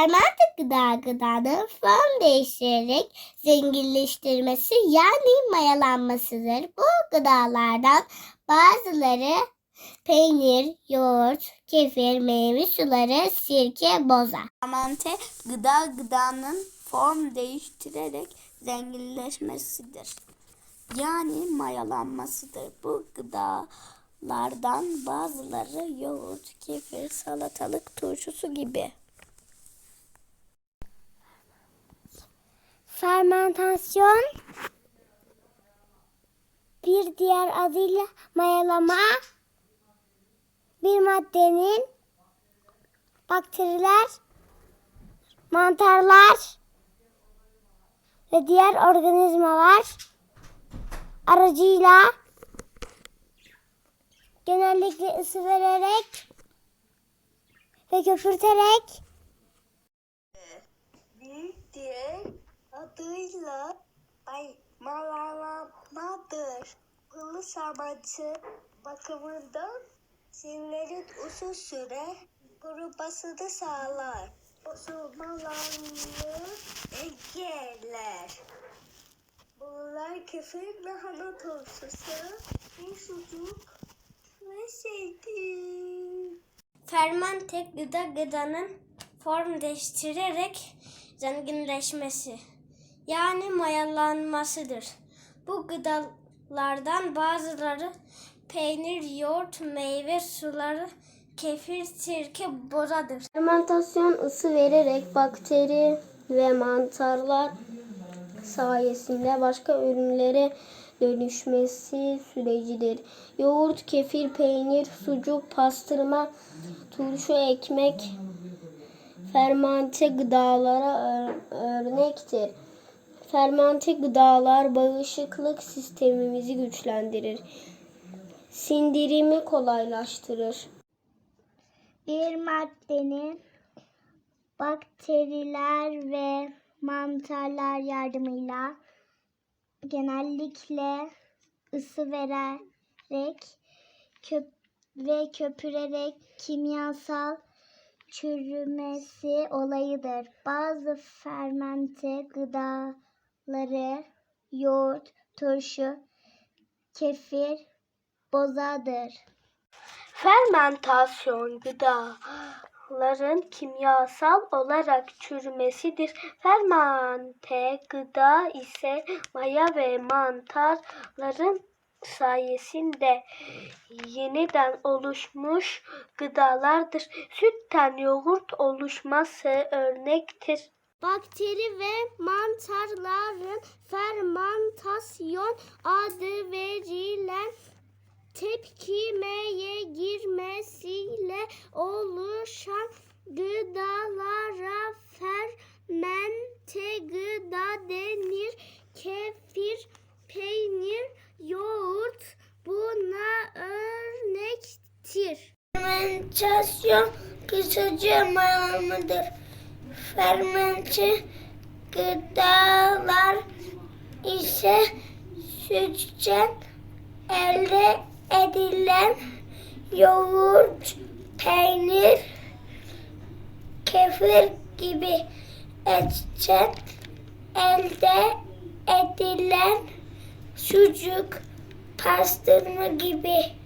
Fermente gıda gıdanın form değiştirerek zenginleştirmesi yani mayalanmasıdır. Bu gıdalardan bazıları peynir, yoğurt, kefir, meyve suları, sirke, boza. Fermente gıda gıdanın form değiştirerek zenginleşmesidir. Yani mayalanmasıdır. Bu gıdalardan bazıları yoğurt, kefir, salatalık turşusu gibi. Fermentasyon. Bir diğer adıyla mayalama. Bir maddenin bakteriler, mantarlar ve diğer organizmalar aracıyla genellikle ısı vererek ve köpürterek bir diğer adıyla ay malalamadır. Ilı sarmancı bakımından sinirlerin uzun süre kurumasını sağlar. Bozulmalarını engeller. Bunlar kefir, lahana turşusu, bir sucuk ve zeytin. Fermente gıda gıdanın form değiştirerek zenginleşmesi yani mayalanmasıdır. Bu gıdalardan bazıları peynir, yoğurt, meyve suları, kefir, sirke, bozadır. Fermentasyon ısı vererek bakteri ve mantarlar sayesinde başka ürünlere dönüşmesi sürecidir. Yoğurt, kefir, peynir, sucuk, pastırma, turşu, ekmek fermente gıdalara ör- örnektir. Fermente gıdalar bağışıklık sistemimizi güçlendirir. Sindirimi kolaylaştırır. Bir maddenin bakteriler ve mantarlar yardımıyla genellikle ısı vererek köp ve köpürerek kimyasal çürümesi olayıdır. Bazı fermente gıdaları yoğurt, turşu, kefir, bozadır. Fermentasyon gıdaların kimyasal olarak çürümesidir. Fermente gıda ise maya ve mantarların sayesinde yeniden oluşmuş gıdalardır. Sütten yoğurt oluşması örnektir. Bakteri ve mantarların fermentasyon adı verilen tepkimeye girmesiyle oluşan gıdalara fermente gıda denir. Kefir, peynir, yoğurt buna örnektir. Fermentasyon kısaca mayalamadır. Fermente gıdalar ise sütten elde edilen yoğurt, peynir, kefir gibi etten elde edilen sucuk, pastırma gibi